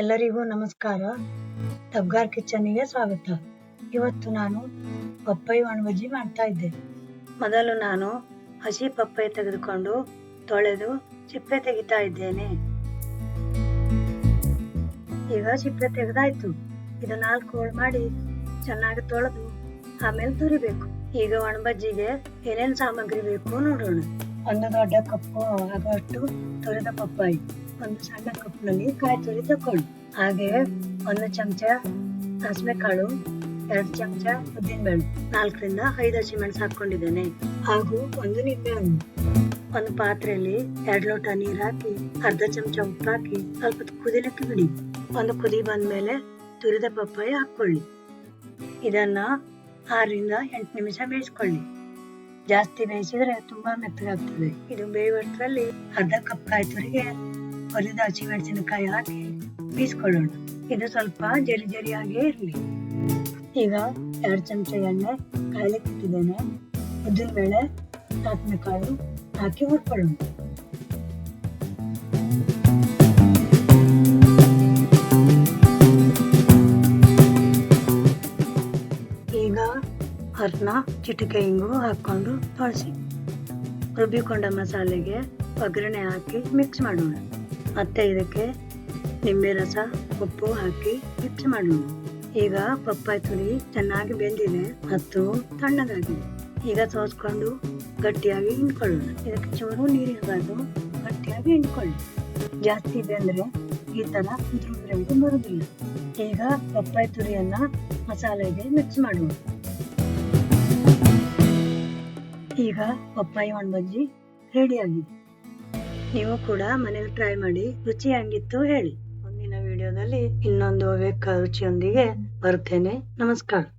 ಎಲ್ಲರಿಗೂ ನಮಸ್ಕಾರ. ತಬ್ಗಾರ್ ಕಿಚನ್ನಿಗೆ ಸ್ವಾಗತ. ಇವತ್ತು ನಾನು ಪಪ್ಪಾಯಿ ಒಣಬಜ್ಜಿ ಮಾಡ್ತಾ ಇದ್ದೆ. ಮೊದಲು ನಾನು ಹಸಿ ಪಪ್ಪಾಯಿ ತೆಗೆದುಕೊಂಡು ತೊಳೆದು ಸಿಪ್ಪೆ ತೆಗಿತಾ ಇದ್ದೇನೆ. ಈಗ ಸಿಪ್ಪೆ ತೆಗೆದಾಯ್ತು. ಇದು ನಾಲ್ಕು ಹೋಳು ಮಾಡಿ ಚೆನ್ನಾಗಿ ತೊಳೆದು ಆಮೇಲೆ ತುರಿಬೇಕು. ಈಗ ಒಣಬಜ್ಜಿಗೆ ಏನೇನು ಸಾಮಗ್ರಿ ಬೇಕು ನೋಡೋಣ. ಒಂದು ದೊಡ್ಡ ಕಪ್ಪು ಆಗುವಷ್ಟು ತುರಿದ ಪಪ್ಪಾಯಿ. ಒಂದು ಸಣ್ಣ ಕಪ್ನಲ್ಲಿ ಕಾಯಿ ತುರಿ ತಕೊಳ್ಳಿ ಹಾಗೆ ಒಂದು ಚಮಚ ಸಾಸಿವೆ ಕಾಳು ಎರಡು ಚಮಚ ಉದ್ದಿನಬೇಳೆ, ನಾಲ್ಕರಿಂದ ಐದು ಹಸಿಮೆಣಸು ಹಾಕೊಂಡಿದ್ದೇನೆ ಹಾಗೂ ಒಂದು ನಿಂಬೆಹಣ್ಣು. ಒಂದು ಪಾತ್ರೆಯಲ್ಲಿ ಎರಡು ಲೋಟ ನೀರು ಹಾಕಿ, ಅರ್ಧ ಚಮಚ ಉಪ್ಪು ಹಾಕಿ ಸ್ವಲ್ಪ ಕುದಿಲಿಕ್ಕೆ ಬಿಡಿ. ಒಂದು ಕುದಿ ಬಂದ ಮೇಲೆ ತುರಿದ ಪಪ್ಪಾಯಿ ಹಾಕೊಳ್ಳಿ ಇದನ್ನ ಆರರಿಂದ ಎಂಟು ನಿಮಿಷ ಬೇಯಿಸ್ಕೊಳ್ಳಿ. ಜಾಸ್ತಿ ಬೇಯಿಸಿದ್ರೆ ತುಂಬಾ ಮೆತ್ತಗಾಗ್ತದೆ. ಇದು ಬೇಯುವಷ್ಟರಲ್ಲಿ ಅರ್ಧ ಕಪ್ ಕಾಯಿ ತುರಿಗೆ ಹುರಿದ ಹಸಿಮೆಣಸಿನಕಾಯಿ ಹಾಕಿ ಬೀಸ್ಕೊಳ್ಳೋಣ. ಇದು ಸ್ವಲ್ಪ ಜರಿ ಜರಿಯಾಗೇ ಇರಲಿ. ಈಗ ಎರಡು ಚಮಚ ಎಣ್ಣೆ ಕಾಯಿಲೆ ಇಟ್ಟಿದ್ದೇನೆ. ಉದ್ದಿನ ಬೇಳೆ ಕಾಳು ಹಾಕಿ ಹುರ್ಕೊಳ್ಳೋಣ. ಈಗ ಅರ್ನ ಚಿಟಿಕೆ ಹಿಂಗು ಹಾಕೊಂಡು ತೊಳಸಿ. ರುಬ್ಬಿಕೊಂಡ ಮಸಾಲೆಗೆ ಒಗ್ಗರಣೆ ಹಾಕಿ ಮಿಕ್ಸ್ ಮಾಡೋಣ. ಮತ್ತೆ ಇದಕ್ಕೆ ನಿಂಬೆ ರಸ, ಉಪ್ಪು ಹಾಕಿ ಮಿಕ್ಸ್ ಮಾಡೋಣ. ಈಗ ಪಪ್ಪಾಯಿ ತುರಿ ಚೆನ್ನಾಗಿ ಬೆಂದಿದೆ ಮತ್ತು ತಣ್ಣಗಾಗಿದೆ. ಈಗ ಸೋಸ್ಕೊಂಡು ಗಟ್ಟಿಯಾಗಿ ಹಿಂಡ್ಕೊಳ್ಳೋಣ. ಇದಕ್ಕೆ ಚೂರು ನೀರಿರಬಾರ್ದು ಗಟ್ಟಿಯಾಗಿ ಹಿಂಡ್ಕೊಳ್ಳಿ. ಜಾಸ್ತಿ ಬೆಂದರೆ ಈ ಥರ ಉದುರು ಬರೋದಿಲ್ಲ ಈಗ ಪಪ್ಪಾಯಿ ತುರಿಯನ್ನ ಮಸಾಲೆಗೆ ಮಿಕ್ಸ್ ಮಾಡೋಣ. ಈಗ ಪಪ್ಪಾಯಿ ಒಣಬಜ್ಜಿ ರೆಡಿ ಆಗಿದೆ. ನೀವು ಕೂಡ ಮನೇಲಿ ಟ್ರೈ ಮಾಡಿ ರುಚಿ ಹಂಗಿತ್ತು ಹೇಳಿ. ಮುಂದಿನ ವಿಡಿಯೋದಲ್ಲಿ ಇನ್ನೊಂದು ಬೇಕಾದ ರುಚಿಯೊಂದಿಗೆ ಬರುತ್ತೇನೆ. ನಮಸ್ಕಾರ.